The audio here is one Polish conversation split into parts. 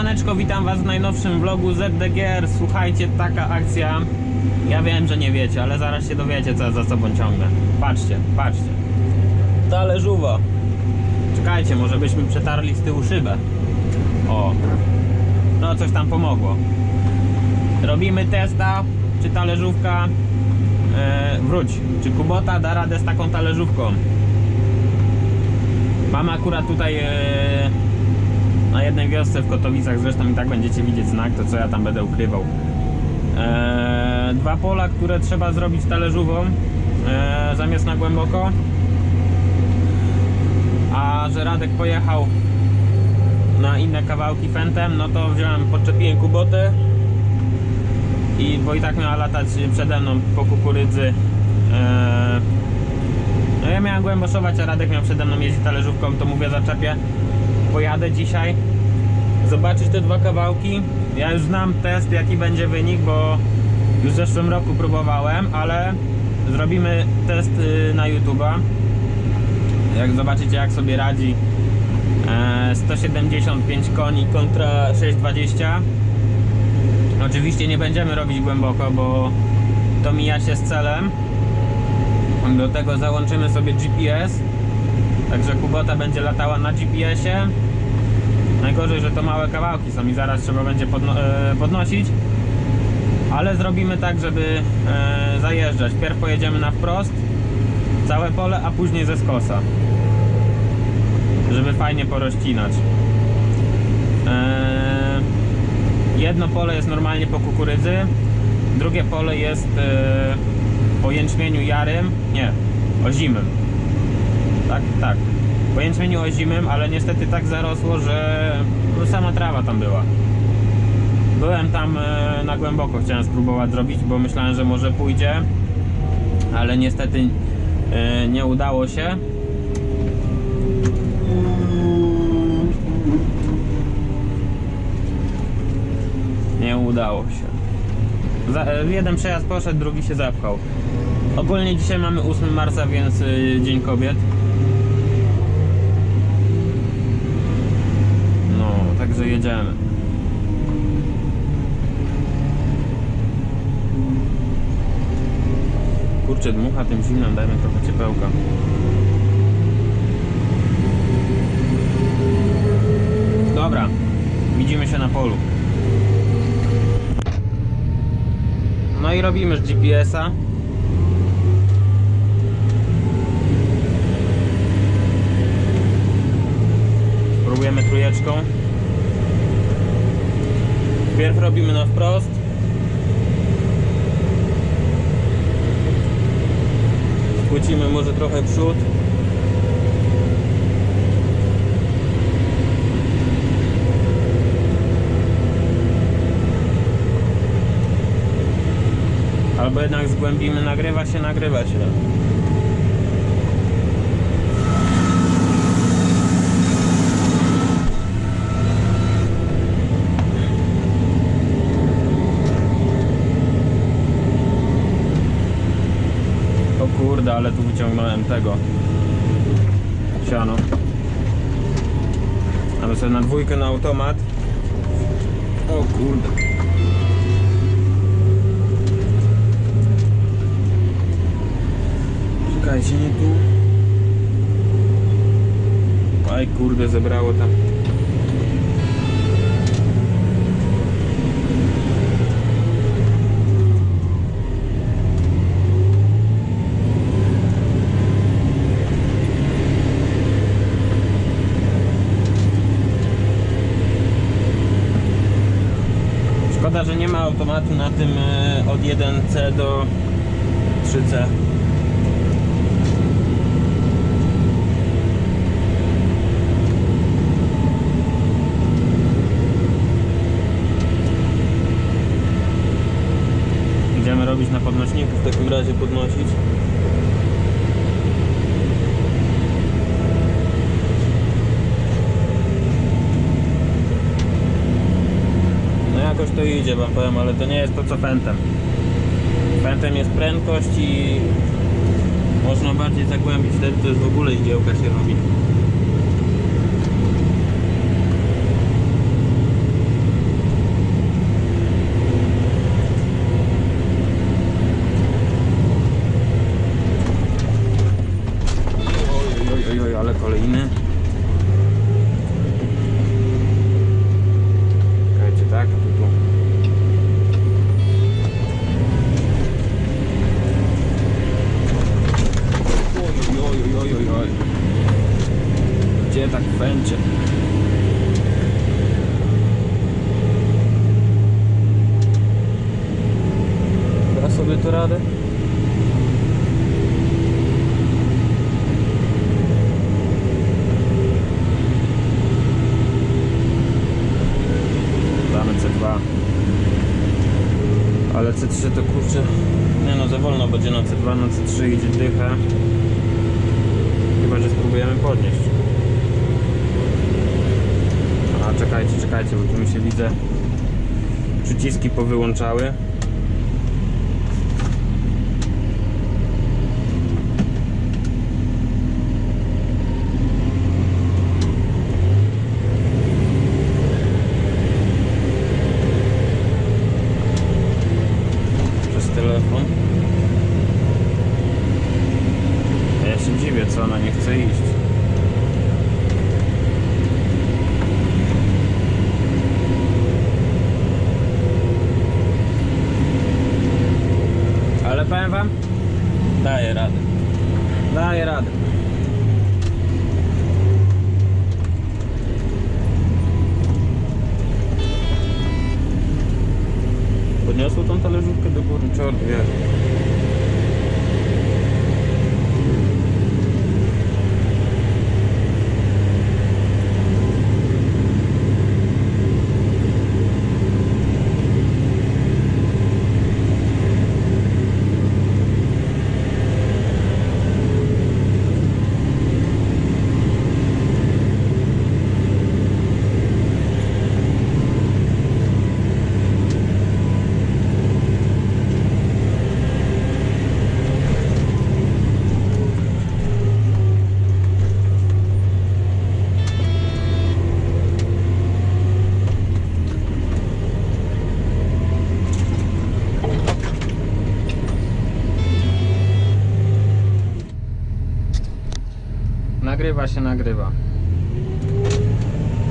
Siemaneczko, witam was w najnowszym vlogu ZDGR. Słuchajcie, taka akcja. Ja wiem, że nie wiecie, ale zaraz się dowiecie, co ja za sobą ciągnę. Patrzcie, patrzcie. Talerzowa. Czekajcie, może byśmy przetarli z tyłu szybę. O. No, coś tam pomogło. Robimy testa, czy talerzówka e, wróć, czy Kubota da radę z taką talerzówką. Mamy akurat tutaj e, na jednej wiosce w Kotowicach, zresztą i tak będziecie widzieć znak, to co ja tam będę ukrywał. E, dwa pola, które trzeba zrobić talerzówą e, zamiast na głęboko. A że Radek pojechał na inne kawałki fętem, no to wziąłem, podczepiłem kubotę i bo i tak miała latać przede mną po kukurydzy. E, no ja miałem głęboszować, a Radek miał przede mną jeździć talerzówką, to mówię zaczepię. Pojadę dzisiaj zobaczyć te dwa kawałki. Ja już znam test, jaki będzie wynik, bo już w zeszłym roku próbowałem, ale zrobimy test y, na YouTube'a. Jak zobaczycie, jak sobie radzi e, 175 koni kontra 620. Oczywiście nie będziemy robić głęboko, bo to mija się z celem. Do tego załączymy sobie GPS. Także Kubota będzie latała na GPS-ie. Najgorzej, że to małe kawałki są i zaraz trzeba będzie podno e, podnosić. Ale zrobimy tak, żeby e, zajeżdżać. Pierw pojedziemy na wprost, całe pole, a później ze skosa. Żeby fajnie porozcinać. E, jedno pole jest normalnie po kukurydzy, drugie pole jest po jęczmieniu jarym, nie, ozimym. Tak, tak. Po jęczmieniu ozimym, ale niestety tak zarosło, że no, sama trawa tam była. Byłem tam e, na głęboko, chciałem spróbować zrobić, bo myślałem, że może pójdzie, ale niestety e, nie udało się. Nie udało się. Za, e, jeden przejazd poszedł, drugi się zapchał. Ogólnie dzisiaj mamy 8 marca, więc Dzień Kobiet. No, także jedziemy. Kurczę, dmucha tym zimnem, dajmy trochę ciepełka. Dobra, widzimy się na polu. No i robimy z GPS-a. Spróbujemy trójeczką. Pierw robimy na wprost. Skłócimy może trochę przód. Albo jednak zgłębimy, nagrywa się, nagrywa się. O kurde, ale tu wyciągnąłem tego siano. Ale sobie na dwójkę na automat. O kurde. Czekajcie, nie tu. Aj kurde, zebrało tam. Szkoda, że nie ma automatu na tym e, od 1C do 3C. Idziemy robić na podnośniku, w takim razie podnosić. No jakoś to idzie wam powiem, ale to nie jest to co Fentem. Fentem jest prędkość i można bardziej zagłębić, wtedy to jest w ogóle igiełka się robi. Gdzie tak będzie? Da sobie to radę? Damy C2 Ale C3 to kurczę. Nie no za wolno będzie na C2 Na C3 idzie dychę Chyba, że spróbujemy podnieść. A czekajcie, czekajcie, bo tu mi się widzę. Przyciski powyłączały przez telefon. A Ja się dziwię, co ona nie chce iść. Ale powiem wam, daje radę. Daje radę. Się, nagrywa.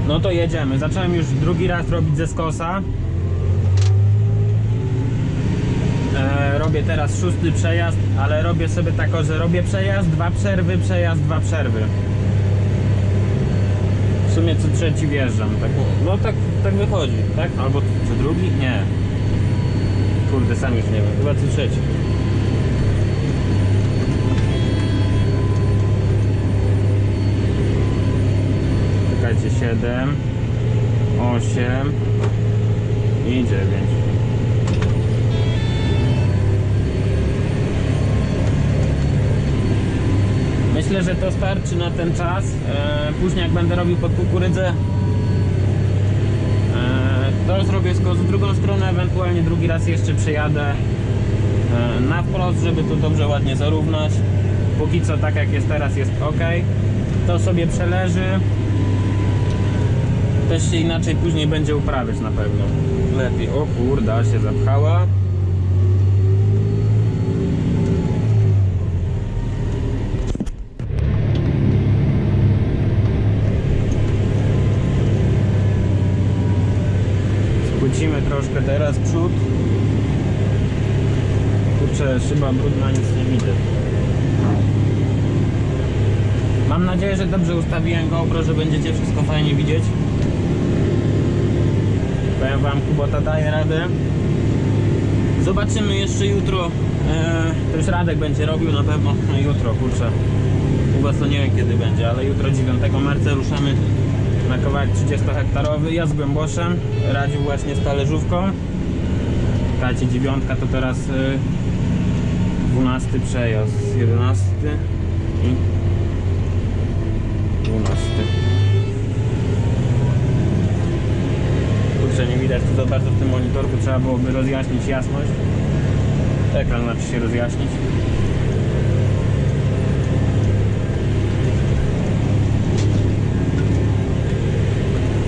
No to jedziemy. Zacząłem już drugi raz robić ze skosa. E, robię teraz szósty przejazd, ale robię sobie tak, że robię przejazd, dwa przerwy, przejazd, dwa przerwy. W sumie co trzeci wjeżdżam. Tak, no tak, tak wychodzi, tak? Albo co drugi? Nie. Kurde, sam już nie wiem. Chyba co trzeci. Czekajcie, 7, 8 i 9. Myślę, że to starczy na ten czas. E, Później jak będę robił pod kukurydzę, e, to zrobię w drugą stronę, ewentualnie drugi raz jeszcze przejadę e, na wprost, żeby to dobrze ładnie zarównać. Póki co tak jak jest teraz jest ok. To sobie przeleży. Też się inaczej później będzie uprawiać na pewno. Lepiej. O kurda, się zapchała. Skrócimy troszkę teraz przód. Kurczę, szyba brudna, nic nie widzę. Mam nadzieję, że dobrze ustawiłem GoPro, że będziecie wszystko fajnie widzieć. Powiem wam, Kubota daje radę. Zobaczymy jeszcze jutro. Eee, to już Radek będzie robił na pewno no, jutro, kurczę. U was to nie wiem kiedy będzie, ale jutro 9 marca ruszamy na kawałek 30 hektarowy. Ja z Głęboszem. Radził właśnie z talerzówką. Słuchajcie, dziewiątka to teraz y, 12 przejazd, 11 i 12. Kurczę, nie widać tu za bardzo w tym monitorku, trzeba byłoby rozjaśnić jasność. Ekran znaczy się rozjaśnić.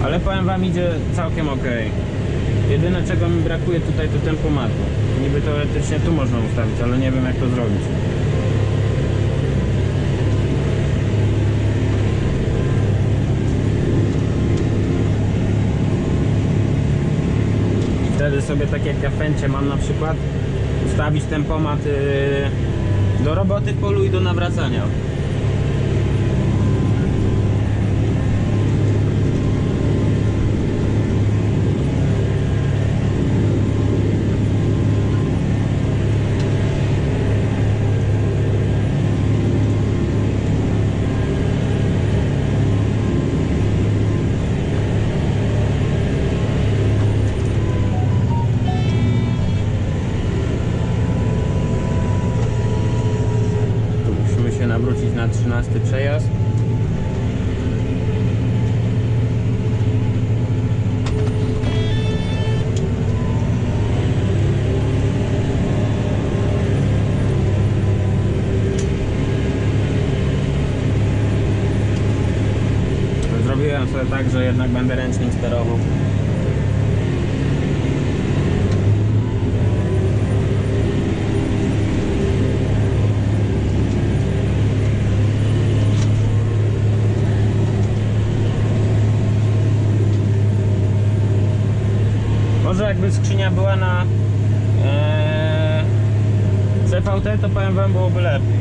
Ale powiem wam, idzie całkiem ok. Jedyne czego mi brakuje tutaj to tempomatu. Niby teoretycznie tu można ustawić, ale nie wiem jak to zrobić. Wtedy sobie tak jak ja w mam na przykład ustawić tempomat yy, do roboty w polu i do nawracania. Ustawiłem sobie tak, że jednak będę ręcznym sterował. Może jakby skrzynia była na e, CVT, to powiem wam byłoby lepiej.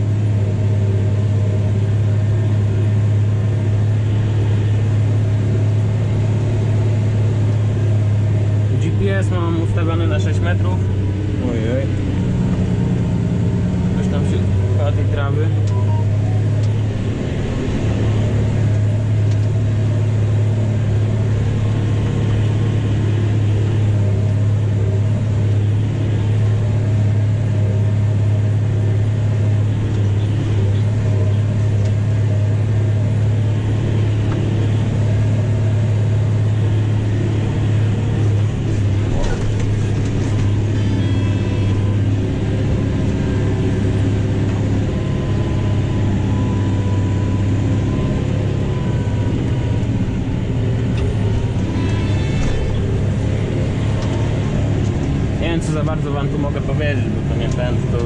GPS mam ustawiony na 6 metrów. Ojej. Coś tam się tej trawy. Za bardzo wam tu mogę powiedzieć, bo to nie ten, to,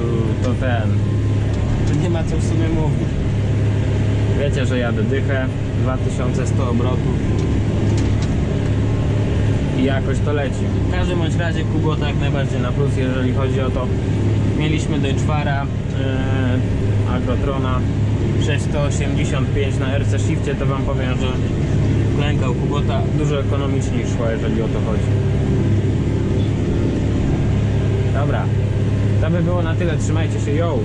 to ten. Nie ma co w sumie mówić. Wiecie, że jadę dychę, 2100 obrotów i jakoś to leci. W każdym bądź razie Kubota jak najbardziej na plus, jeżeli chodzi o to. Mieliśmy Deutschfara, yy, Agrotrona 6185 na RC Shifcie, to wam powiem, że klękał Kubota dużo ekonomiczniej szła, jeżeli o to chodzi. Dobra, to by było na tyle. Trzymajcie się, yo!